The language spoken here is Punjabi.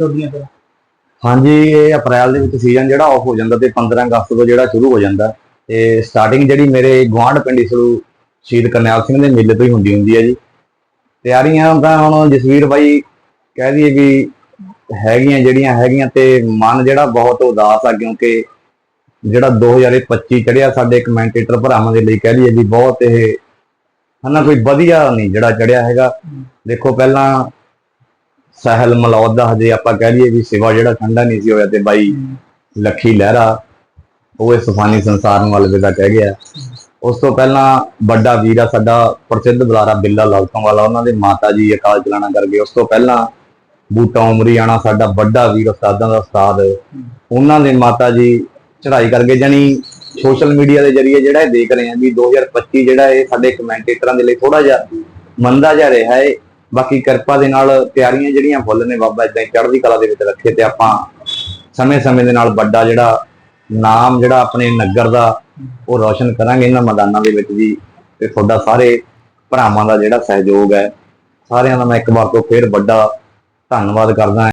ਤੁਹਾਡੀਆਂ ਹਾਂਜੀ ਇਹ ਅਪ੍ਰੈਲ ਦੇ ਵਿੱਚ ਸੀਜ਼ਨ ਜਿਹੜਾ ਆਫ ਹੋ ਜਾਂਦਾ ਤੇ 15 ਅਗਸਤ ਤੋਂ ਜਿਹੜਾ ਸ਼ੁਰੂ ਹੋ ਜਾਂਦਾ। ਤੇ ਸਟਾਰਟਿੰਗ ਜਿਹੜੀ ਮੇਰੇ ਗੁਆਂਢ ਪਿੰਡ ਇਸਰੂ ਸ਼ਹੀਦ ਕਰਨੈਲ ਸਿੰਘ ਦੇ ਮੇਲੇ ਤੋਂ ਹੀ ਹੁੰਦੀ ਹੁੰਦੀ ਹੈ ਜੀ। ਤਿਆਰੀਆਂ ਤਾਂ ਹੁਣ ਜਸਵੀਰ ਬਾਈ ਕਹਿ ਦਈਏ ਵੀ ਹੈਗੀਆਂ ਜਿਹੜੀਆਂ ਹੈਗੀਆਂ ਤੇ ਮਨ ਜਿਹੜਾ ਬਹੁਤ ਉਦਾਸ ਆ ਕਿਉਂਕਿ ਜਿਹੜਾ 2025 ਚੜਿਆ ਸਾਡੇ ਕਮੈਂਟੇਟਰ ਭਰਾਵਾਂ ਦੇ ਲਈ ਕਹਿ ਲਈਏ ਵੀ ਬਹੁਤ ਇਹ ਹਨਾ ਕੋਈ ਵਧੀਆ ਨਹੀਂ ਜਿਹੜਾ ਚੜਿਆ ਹੈਗਾ। ਦੇਖੋ ਪਹਿਲਾਂ ਸਹਿਲ ਮਲੌਦ ਦਾ ਹਜੇ ਆਪਾਂ ਕਹਿ ਲਈਏ ਵੀ ਸਿਵਾ ਜਿਹੜਾ ਠੰਡਾ ਨਹੀਂ ਸੀ ਹੋਇਆ ਤੇ ਬਾਈ ਲੱਖੀ ਲਹਿਰਾ ਉਹ ਇਸ ਸੁਫਾਨੀ ਸੰਸਾਰ ਨੂੰ ਅਲਵਿਦਾ ਕਹਿ ਗਿਆ। ਉਸ ਤੋਂ ਪਹਿਲਾਂ ਵੱਡਾ ਵੀਰ ਆ ਸਾਡਾ ਪ੍ਰਸਿੱਧ ਬੁਲਾਰਾ ਬਿੱਲਾ ਲਾਲਤੋਂ ਵਾਲਾ ਉਹਨਾਂ ਦੇ ਮਾਤਾ ਜੀ ਅਕਾਲ ਚਲਾਣਾ ਕਰ ਗਏ। ਉਸ ਤੋਂ ਪਹਿਲਾਂ ਬੂਟਾ ਉਮਰੀਆਣਾ ਸਾਡਾ ਵੱਡਾ ਵੀਰ ਉਸਤਾਦਾਂ ਦਾ ਉਸਤਾਦ। ਉਹਨਾਂ ਦੇ ਮਾਤਾ ਜੀ ਚੜ੍ਹਾਈ ਕਰ ਗਏ ਜਾਨੀ ਸੋਸ਼ਲ ਮੀਡੀਆ ਦੇ ਜ਼ਰੀਏ ਜਿਹੜਾ ਇਹ ਦੇਖ ਰਹੇ ਆ ਵੀ 2025 ਜਿਹੜਾ ਇਹ ਸਾਡੇ ਕਮੈਂਟੇਟਰਾਂ ਦੇ ਲਈ ਥੋੜਾ ਜਿਹਾ ਮੰਦਾ ਜਿਹਾ ਰਿਹਾ ਹੈ। ਬਾਕੀ ਕਿਰਪਾ ਦੇ ਨਾਲ ਤਿਆਰੀਆਂ ਜਿਹੜੀਆਂ ਫੁੱਲ ਨੇ ਬਾਬਾ ਇਦਾਂ ਹੀ ਚੜ੍ਹਦੀ ਕਲਾ ਦੇ ਵਿੱਚ ਰੱਖੇ ਤੇ ਆਪਾਂ ਸਮੇਂ-ਸਮੇਂ ਦੇ ਨਾਲ ਵੱਡਾ ਜਿਹੜਾ ਨਾਮ ਜਿਹੜਾ ਆਪਣੇ ਨਗਰ ਦਾ ਉਹ ਰੌਸ਼ਨ ਕਰਾਂਗੇ ਇਹਨਾਂ ਮੈਦਾਨਾਂ ਦੇ ਵਿੱਚ ਵੀ ਤੇ ਤੁਹਾਡਾ ਸਾਰੇ ਭਰਾਵਾਂ ਦਾ ਜਿਹੜਾ ਸਹਿਯੋਗ ਹੈ, ਸਾਰਿਆਂ ਦਾ ਮੈਂ ਇੱਕ ਵਾਰ ਤੋਂ ਫੇਰ ਵੱਡਾ ਧੰਨਵਾਦ ਕਰਦਾ